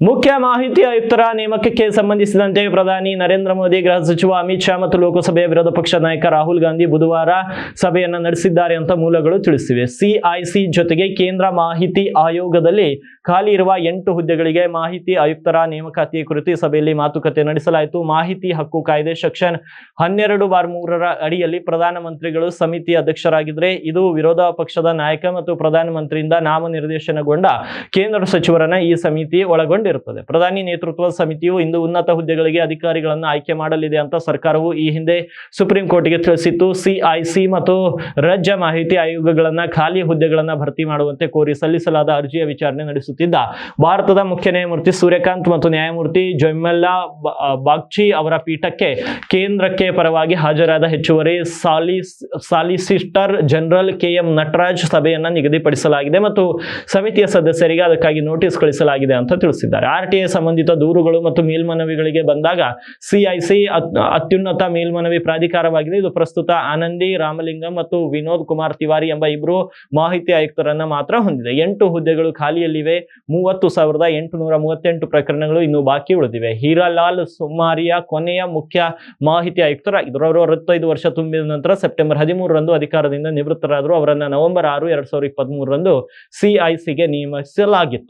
ಮುಖ್ಯ ಮಾಹಿತಿ ಆಯುಕ್ತರ ನೇಮಕಕ್ಕೆ ಸಂಬಂಧಿಸಿದಂತೆ ಪ್ರಧಾನಿ ನರೇಂದ್ರ ಮೋದಿ, ಗೃಹ ಸಚಿವ ಅಮಿತ್ ಶಾ ಮತ್ತು ಲೋಕಸಭೆಯ ವಿರೋಧ ಪಕ್ಷದ ನಾಯಕ ರಾಹುಲ್ ಗಾಂಧಿ ಬುಧವಾರ ಸಭೆಯನ್ನ ನಡೆಸಿದ್ದಾರೆ ಅಂತ ಮೂಲಗಳು ತಿಳಿಸಿವೆ. ಸಿಐಸಿ ಜೊತೆಗೆ ಕೇಂದ್ರ ಮಾಹಿತಿ ಆಯೋಗದಲ್ಲಿ ಖಾಲಿ ಇರುವ ಎಂಟು ಹುದ್ದೆಗಳಿಗೆ ಮಾಹಿತಿ ಆಯುಕ್ತರ ನೇಮಕಾತಿ ಕುರಿತು ಸಭೆಯಲ್ಲಿ ಮಾತುಕತೆ ನಡೆಸಲಾಯಿತು. ಮಾಹಿತಿ ಹಕ್ಕು ಕಾಯ್ದೆ ಸೆಕ್ಷನ್ ಹನ್ನೆರಡು ಬಾರ್ ಮೂರರ ಅಡಿಯಲ್ಲಿ ಪ್ರಧಾನಮಂತ್ರಿಗಳು ಸಮಿತಿ ಅಧ್ಯಕ್ಷರಾಗಿದ್ರೆ ಇದು ವಿರೋಧ ಪಕ್ಷದ ನಾಯಕ ಮತ್ತು ಪ್ರಧಾನಮಂತ್ರಿಯಿಂದ ನಾಮನಿರ್ದೇಶನಗೊಂಡ ಕೇಂದ್ರ ಸಚಿವರನ್ನ ಈ ಸಮಿತಿ ಒಳಗೊಂಡಿರುತ್ತದೆ ಪ್ರಧಾನಿ ನೇತೃತ್ವದ ಸಮಿತಿಯು ಇಂದು ಉನ್ನತ ಹುದ್ದೆಗಳಿಗೆ ಅಧಿಕಾರಿಗಳನ್ನು ಆಯ್ಕೆ ಮಾಡಲಿದೆ ಅಂತ ಸರ್ಕಾರವು ಈ ಹಿಂದೆ ಸುಪ್ರೀಂ ಕೋರ್ಟ್ಗೆ ತಿಳಿಸಿತ್ತು. ಸಿಐಸಿ ಮತ್ತು ರಾಜ್ಯ ಮಾಹಿತಿ ಆಯೋಗಗಳನ್ನ ಖಾಲಿ ಹುದ್ದೆಗಳನ್ನ ಭರ್ತಿ ಮಾಡುವಂತೆ ಕೋರಿ ಸಲ್ಲಿಸಲಾದ ಅರ್ಜಿಯ ವಿಚಾರಣೆ ನಡೆಸುತ್ತಿದ್ದ. ಭಾರತದ ಮುಖ್ಯ ನ್ಯಾಯಮೂರ್ತಿ ಸೂರ್ಯಕಾಂತ್ ಮತ್ತು ನ್ಯಾಯಮೂರ್ತಿ ಜೊಯ್ಮಲ್ಲಾ ಬಾಗ್ಚಿ ಅವರ ಪೀಠಕ್ಕೆ ಕೇಂದ್ರಕ್ಕೆ ಪರವಾಗಿ ಹಾಜರಾದ ಹೆಚ್ಚುವರಿ Chalisa solicitor general K M Nataraj ಸಭೆಯನ್ನ ನಿಗದಿಪಡಿಸಲಾಗಿದೆ ಮತ್ತು ಸಮಿತಿಯ ಸದಸ್ಯರಿಗೆ ಅದಕ್ಕಾಗಿ ನೋಟಿಸ್ ಕಳಿಸಲಾಗಿದೆ ಅಂತ ತಿಳಿಸಿದ್ದಾರೆ. ಆರ್ ಟಿ ಐ ಸಂಬಂಧಿತ ದೂರುಗಳು ಮತ್ತು ಮೇಲ್ಮನವಿಗಳಿಗೆ ಬಂದಾಗ ಸಿಐಸಿ ಅತ್ಯುನ್ನತ ಮೇಲ್ಮನವಿ ಪ್ರಾಧಿಕಾರವಾಗಿದೆ. ಇದು ಪ್ರಸ್ತುತ ಆನಂದಿ, ರಾಮಲಿಂಗಂ ಮತ್ತು ವಿನೋದ್ ಕುಮಾರ್ ತಿವಾರಿ ಎಂಬ ಇಬ್ಬರು ಮಾಹಿತಿ ಆಯುಕ್ತರನ್ನ ಮಾತ್ರ ಹೊಂದಿದೆ. ಎಂಟು ಹುದ್ದೆಗಳು ಖಾಲಿಯಲ್ಲಿವೆ. ಮೂವತ್ತು ಸಾವಿರದ ಎಂಟುನೂರ ಮೂವತ್ತೆಂಟು ಪ್ರಕರಣಗಳು ಇನ್ನು ಬಾಕಿ ಉಳಿದಿವೆ. ಹೀರಾಲಾಲ್ ಸುಮಾರಿಯ ಕೊನೆಯ ಮುಖ್ಯ ಮಾಹಿತಿ ಆಯುಕ್ತರಾಗಿದ್ದರು ಅವರು ಅರವತ್ತೈದು ವರ್ಷ ತುಂಬಿದ ನಂತರ ಸೆಪ್ಟೆಂಬರ್ ಹದಿಮೂರರಂದು ಅಧಿಕಾರದಿಂದ ನಿವೃತ್ತರಾದರು. ಅವರನ್ನು ನವೆಂಬರ್ ಆರು, ಎರಡ್ ಸಾವಿರದ ಇಪ್ಪತ್ತ್ ಮೂರರಂದು ಸಿಐಸಿಗೆ ನೇಮಿಸಲಾಗಿತ್ತು.